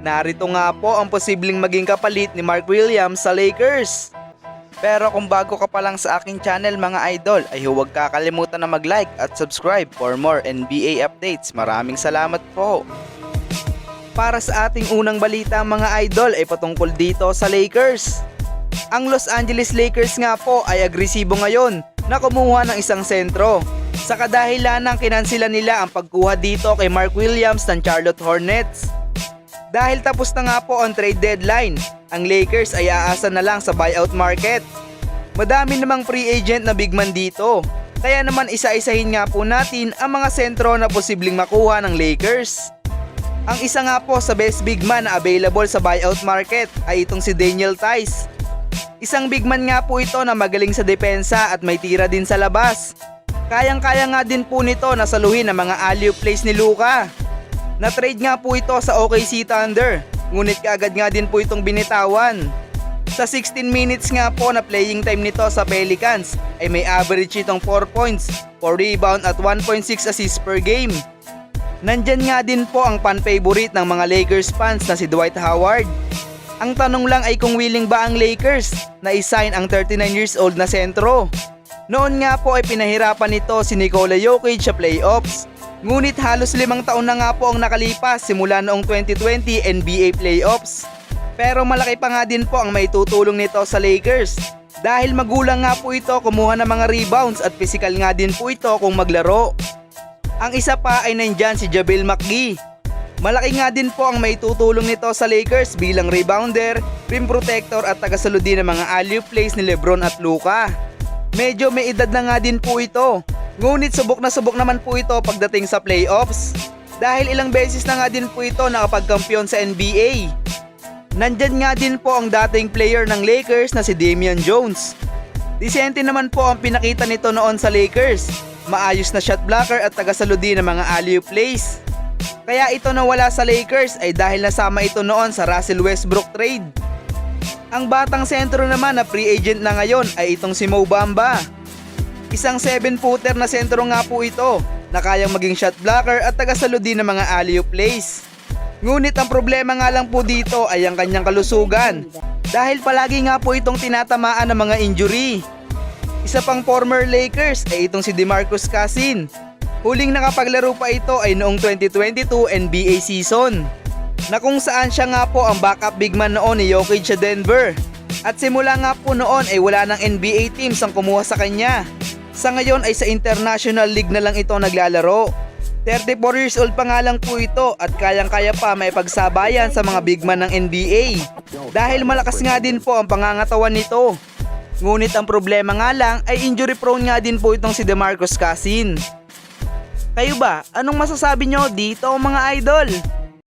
Narito nga po ang posibleng maging kapalit ni Mark Williams sa Lakers. Pero kung bago ka pa lang sa aking channel mga idol ay huwag kakalimutan na mag-like at subscribe for more NBA updates. Maraming salamat po. Para sa ating unang balita mga idol ay patungkol dito sa Lakers. Ang Los Angeles Lakers nga po ay agresibo ngayon na kumuha ng isang sentro. Sa kadahilan ng kinansila nila ang pagkuha dito kay Mark Williams ng Charlotte Hornets. Dahil tapos na nga po ang trade deadline, ang Lakers ay aasa na lang sa buyout market. Madami namang free agent na big man dito. Kaya naman isa-isahin nga po natin ang mga sentro na posibleng makuha ng Lakers. Ang isa nga po sa best big man na available sa buyout market ay itong si Daniel Tice. Isang big man nga po ito na magaling sa depensa at may tira din sa labas. Kayang-kaya nga din po nito na saluhin ang mga alley plays ni Luka. Na-trade nga po ito sa OKC Thunder, ngunit kaagad nga din po itong binitawan. Sa 16 minutes nga po na playing time nito sa Pelicans ay may average itong 4 points, 4 rebound at 1.6 assists per game. Nandyan nga din po ang fan-favorite ng mga Lakers fans na si Dwight Howard. Ang tanong lang ay kung willing ba ang Lakers na isign ang 39 years old na sentro. Noon nga po ay pinahirapan nito si Nikola Jokic sa playoffs. Ngunit halos limang taon na nga po ang nakalipas simula noong 2020 NBA playoffs. Pero malaki pa nga din po ang may tutulong nito sa Lakers. Dahil magulang nga po ito kumuha ng mga rebounds at physical nga din po ito kung maglaro. Ang isa pa ay nandyan si Jabil McGee. Malaki nga din po ang may tutulong nito sa Lakers bilang rebounder, rim protector at tagasaludi ng mga alley plays ni Lebron at Luka. Medyo may edad na nga din po ito. Ngunit subok na subok naman po ito pagdating sa playoffs. Dahil ilang beses na nga din po ito nakapagkampiyon sa NBA. Nandyan nga din po ang dating player ng Lakers na si Damian Jones. Disente naman po ang pinakita nito noon sa Lakers. Maayos na shot blocker at tagasaludi ng mga alley plays. Kaya ito na wala sa Lakers ay dahil nasama ito noon sa Russell Westbrook trade. Ang batang sentro naman na free agent na ngayon ay itong si Mo Bamba. Isang 7-footer na sentro nga po ito na kayang maging shot blocker at tagasaludi ng mga alley plays. Ngunit ang problema nga lang po dito ay ang kanyang kalusugan dahil palagi nga po itong tinatamaan ng mga injury. Isa pang former Lakers ay itong si DeMarcus Cousins. Huling nakapaglaro pa ito ay noong 2022 NBA season na kung saan siya nga po ang backup big man noon ni Jokic sa Denver. At simula nga po noon ay wala ng NBA teams ang kumuha sa kanya. Sa ngayon ay sa International League na lang ito naglalaro. 34 years old pa nga lang po ito at kayang-kaya pa may pagsabayan sa mga big man ng NBA. Dahil malakas nga din po ang pangangatawan nito. Ngunit ang problema nga lang ay injury prone nga din po itong si DeMarcus Cousins. Kayo ba, anong masasabi nyo dito mga idol?